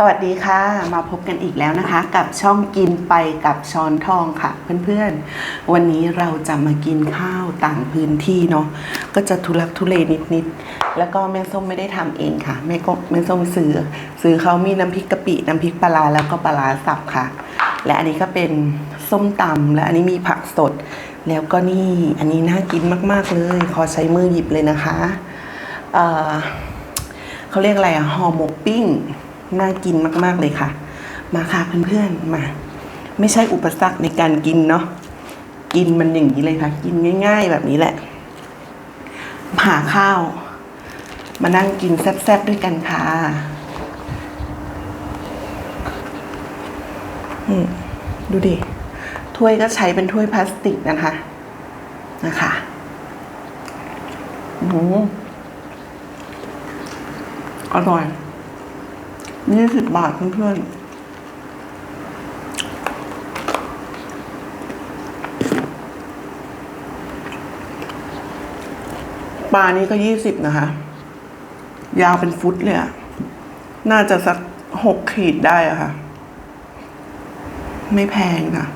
สวัสดีค่ะ มาพบกันอีกแล้วนะคะ กับช่องกินไปกับช้อนทองค่ะ เพื่อนๆ วันนี้เราจะมากินข้าวต่างพื้นที่เนาะก็จะทุลักทุเลนิดๆ แล้วก็แม่ส้มไม่ได้ทำเองค่ะ แม่ก็แม่ส้มซื้อซื้อเขามีน้ำพริกกะปิน้ำพริกปลาแล้วก็ปลาสับค่ะ และอันนี้ก็เป็นส้มตำและอันนี้มีผักสด แล้วก็นี่อันนี้น่ากินมากๆเลย ขอใช้มือหยิบเลยนะคะเเขาเรียกอะไรอะห่อหมกปิ้ง น่ากินมากๆเลยค่ะ มาค่ะเพื่อนๆมา ไม่ใช่อุปสรรคในการกินเนาะกินมันอย่างนี้เลยค่ะ กินง่าย ๆ แบบนี้แหละหาข้าว มานั่งกินแซ่บๆด้วยกันค่ะอืมดูดิ ถ้วยก็ใช้เป็นถ้วยพลาสติกนะคะ นะคะอืมอร่อย ยี่สิบบาทเพื่อนๆ ปลานี้ก็ยี่สิบนะคะ ยาวเป็นฟุตเลยอะน่าจะสักหกขีดได้อะค่ะ ไม่แพงค่ะ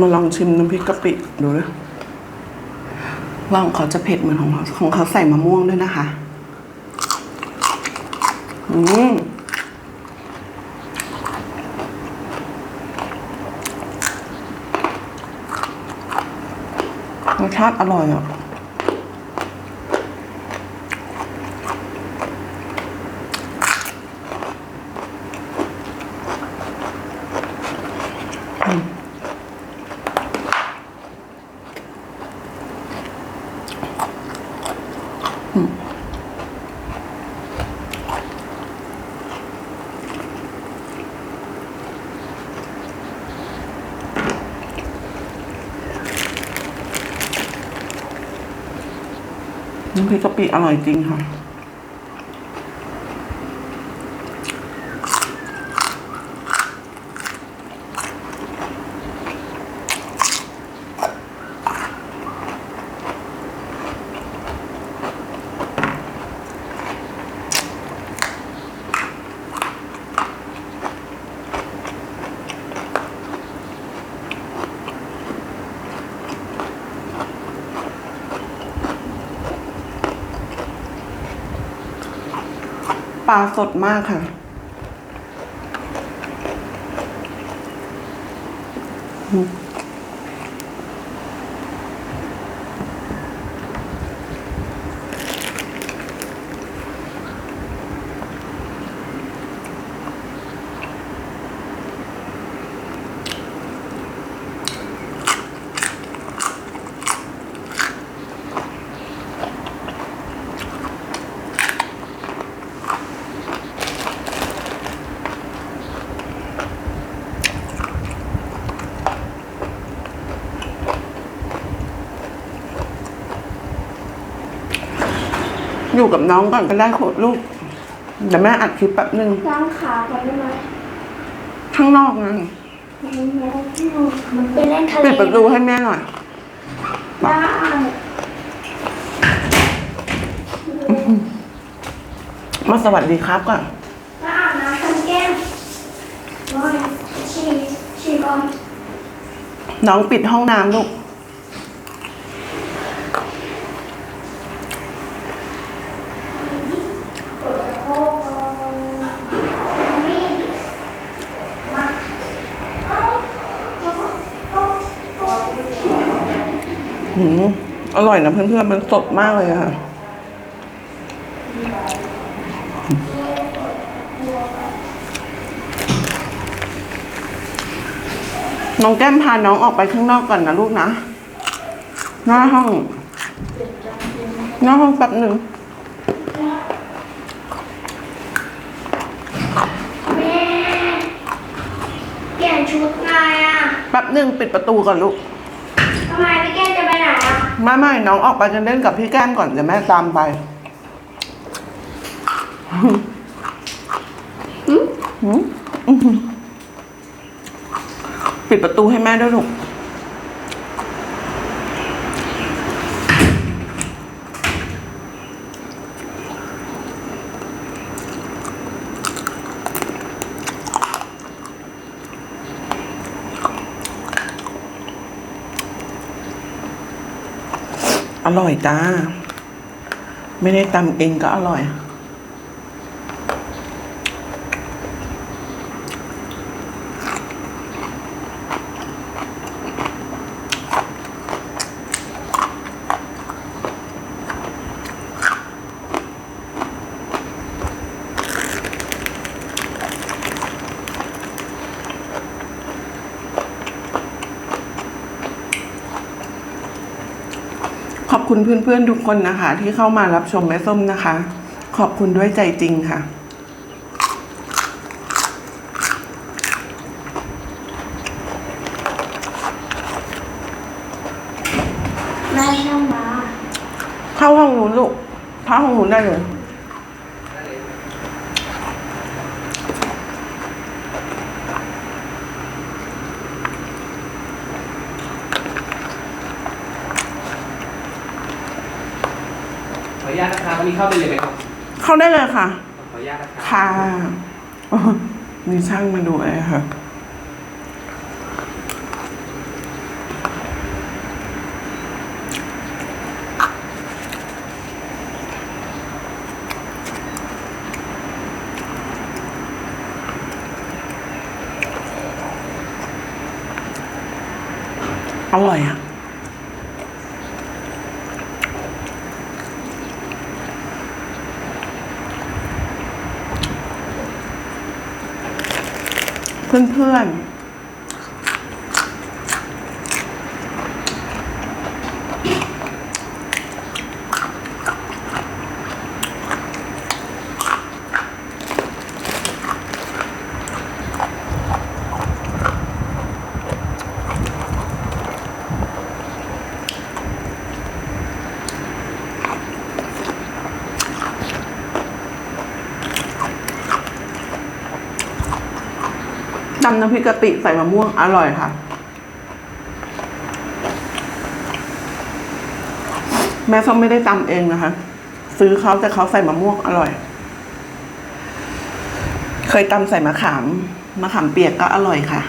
มาลองชิมน้ำพริกกะปิดูนะว่าของเขาจะเผ็ดเหมือนของเขาของเขาใส่มะม่วงด้วยนะคะ อืมรสชาติอร่อยอะ น้ำพริกกะปิอร่อยจริงค่ะ ปลาสดมากค่ะอ ยู่กับน้องก่อนก็ได้โคตรลูกเดี๋ยวแม่อัดคลิปแป๊บนึงล้างขาก่อนได้ไหมข้างนอกนั่นมันไปเล่นทะเลปิดประตูให้แม่หน่อยได้มาสวัสดีครับก่อนแล้วอาบน้ำทำแก้มร้อยฉี่ฉี่ก่อนน้องปิดห้องน้ำลูก หืม อร่อยนะเพื่อนๆ มันสดมากเลยอะค่ะ น้องแก้มพาน้องออกไปข้างนอกก่อนนะลูกนะ หน้าห้อง หน้าห้องแป๊บหนึ่งแป๊บหนึ่งปิดประตูก่อนลูก ทำไมพี่แก้มจะไป ไม่ไม่น้องออกไปจะเล่นกับพี่แก้มก่อนเดี๋ยวแม่ตามไปปิดประตูให้แม่ด้วยลูก ร่อยจ้า ไม่ได้ตำเองก็อร่อย ขอบคุณเพื่อนๆทุกคนนะคะ ที่เข้ามารับชมแม่ส้มนะคะ ขอบคุณด้วยใจจริงค่ะแม่ช่างมาเข้าห้องนู้นลูกเข้าห้องนู้นได้เลย ญาตนะครับวันนี้เข้าไปเลยไหมครับเข้าได้เลยค่ะ ขออนุญาตนะครับค่ะอ๋อมีช่างมาดูไอ้ค่ะ อร่อยอะ เพื่อนๆ ตำน้ำพริกกะปิใส่มะม่วงอร่อยค่ะ แม่ส้มไม่ได้ตำเองนะคะ ซื้อเขาแต่เขาใส่มะม่วงอร่อย เคยตำใส่มะขามมะขามเปียกก็อร่อยค่ะ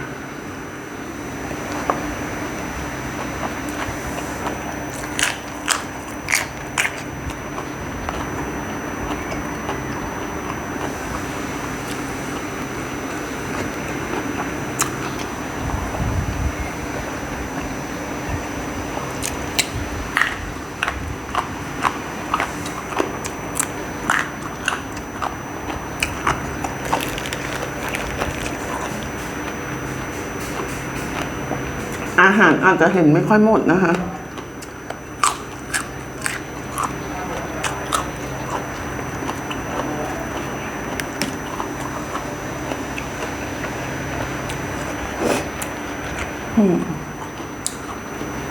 อาหารอาจจะเห็นไม่ค่อยหมดนะคะ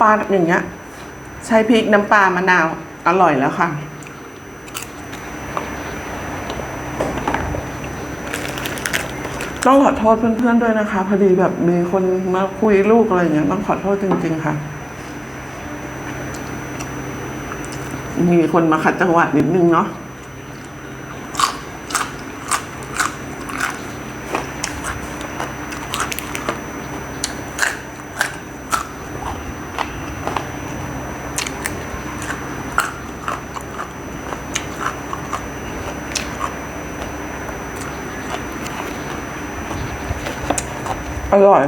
ปลาอย่างเงี้ย ใช้พริกน้ำปลามะนาว อร่อยแล้วค่ะ ต้องขอโทษเพื่อนๆด้วยนะคะ พอดีแบบมีคนมาคุยลูกอะไรอย่างเงี้ยต้องขอโทษจริง ๆ ค่ะ มีคนมาขัดจังหวะนิดนึงเนาะ ร่อย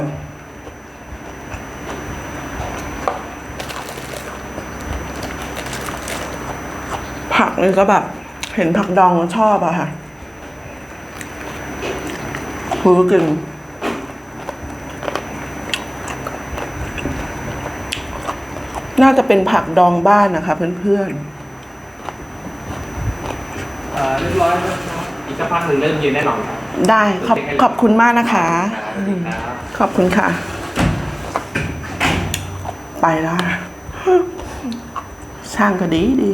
ผักนี่ก็แบบ เห็นผักดองชอบอะค่ะคือกินน่าจะเป็นผักดองบ้านนะคะเพื่อนเอ่อเรียบร้อยแล้วอีกสักพักหนึ่งเริ่มเย็นแน่นอนครับ ได้ขอบขอบคุณมากนะคะ ขอบคุณค่ะ ไปแล้วร้างก็ดีดี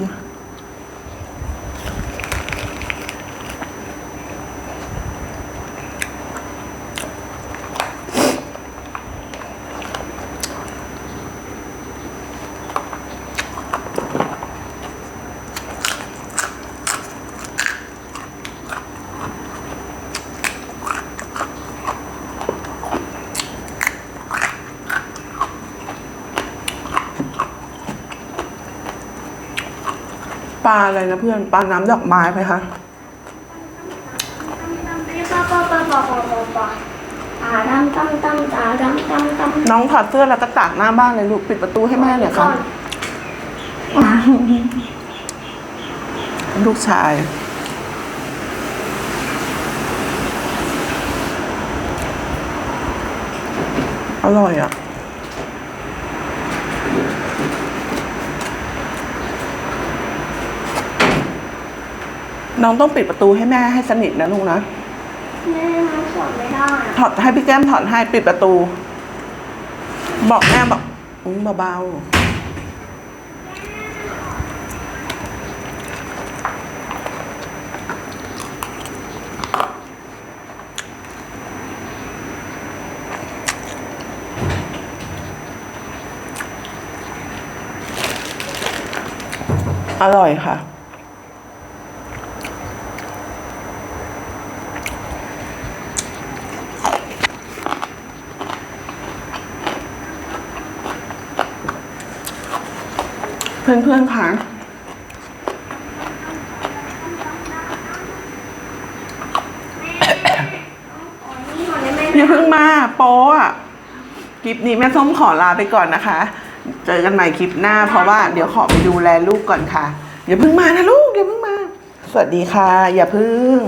ลาอะไรนะเพื่อนปลาน้ำดอกไม้ไหมคะน้องถอดเสื้อแล้วก็ตากหน้าบ้านเลยลูกปิดประตูให้แม่หน่อยค่ะลูกชายอร่อยอะ น้องต้องปิดประตูให้แม่ให้สนิทนะลูกนะแม่มาสอนไม่ได้ถอดให้พี่แก้มถอดให้ปิดประตู บอกแม่บอกอืมเบาๆ อร่อยค่ะ พื่อนๆค่ะอนได้ไหมอย่าเพิ่งมาโป๊ะคลิปนี้แม่ส้มขอลาไปก่อนนะคะ เจอกันใหม่คลิปหน้าเพราะว่าเดี๋ยวขอไปดูแลลูกก่อนค่ะ อย่าเพิ่งมานะลูกอย่าเพิ่งมา สวัสดีค่ะ อย่าเพิ่ง